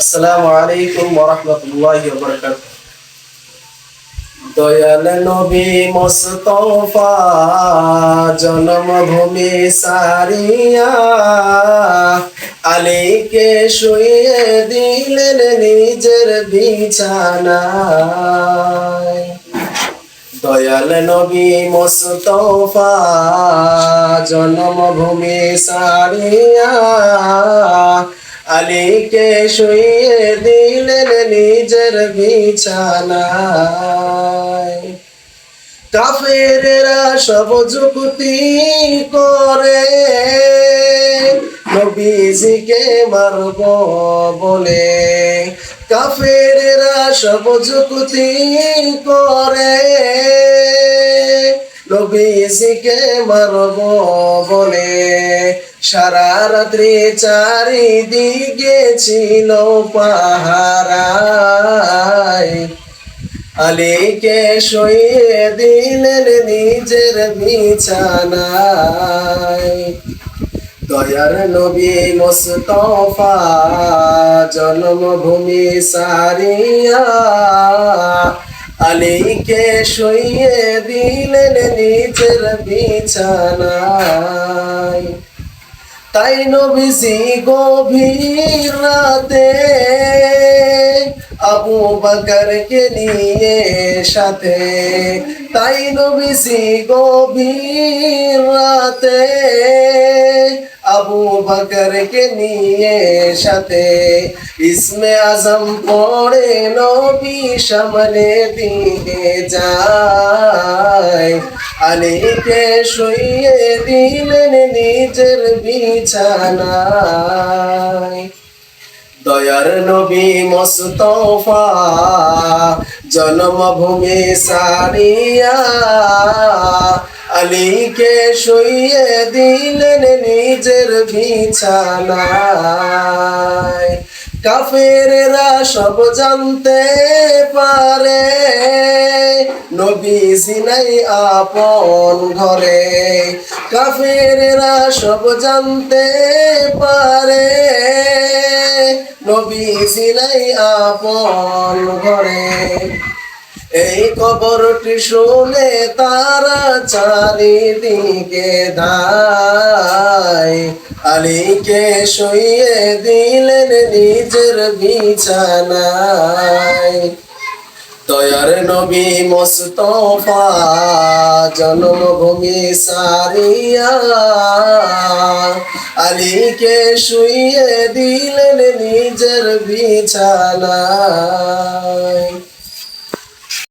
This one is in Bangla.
আসসালামু আলাইকুম ওয়া রাহমাতুল্লাহি ওয়া বারাকাতুহু। দয়াল নবী মুস্তাফা জন্মভূমি সারিয়া আলীকে শুয়ে দিলেন নিজের বিছানায়। দয়াল নবী মুস্তাফা জন্মভূমি সারিয়া আলীকে শুয়ে দিলেন নিজের বিছানায়। কাফেরেরা সব যুক্তি করে, নবীজিকে মারব বলে। কাফেরেরা সব যুক্তি করে নবীজিকে মারব বলে। সারা রাত্রি চারিদিকে ছিল পাহারায়। আলীকে শুয়ে দিলেন নিজের বিছানায়। দয়ার নবী মুস্তফা জন্মভূমি সারিয়া আলীকে শুয়ে দিলেন নিজের বিছানায়। তাই নবীজি গভীর রাতে আবু বকরকে নিয়ে সাথে। তাই নবীজি গভীর রাতে আবু বকরকে নিয়ে সাথে। ইসমে আজম পড়ে নবী সামনে দিকে যায়। আলীকে শুয়ে দিলেন নিজের বিছানায়। দয়ার নবী মুস্তফা জন্মভূমি সারিয়া আলীকে শুয়ে দিলেন নিজের বিছানায়। কাফেরেরা সব জানতে পারে, নবীজি নাই আপন ঘরে। কাফেরেরা সব জানতে পারে, নবীজি নাই আপন ঘরে। এই খবরটি শুনে তারা চারিদিকে দায়। আলীকে শুয়ে দিলেন নিজের বিছানায়। দয়ার নবী মুস্তফা জন্মভূমি সারিয়া। আলীকে শুয়ে দিলেন নিজের বিছানায়।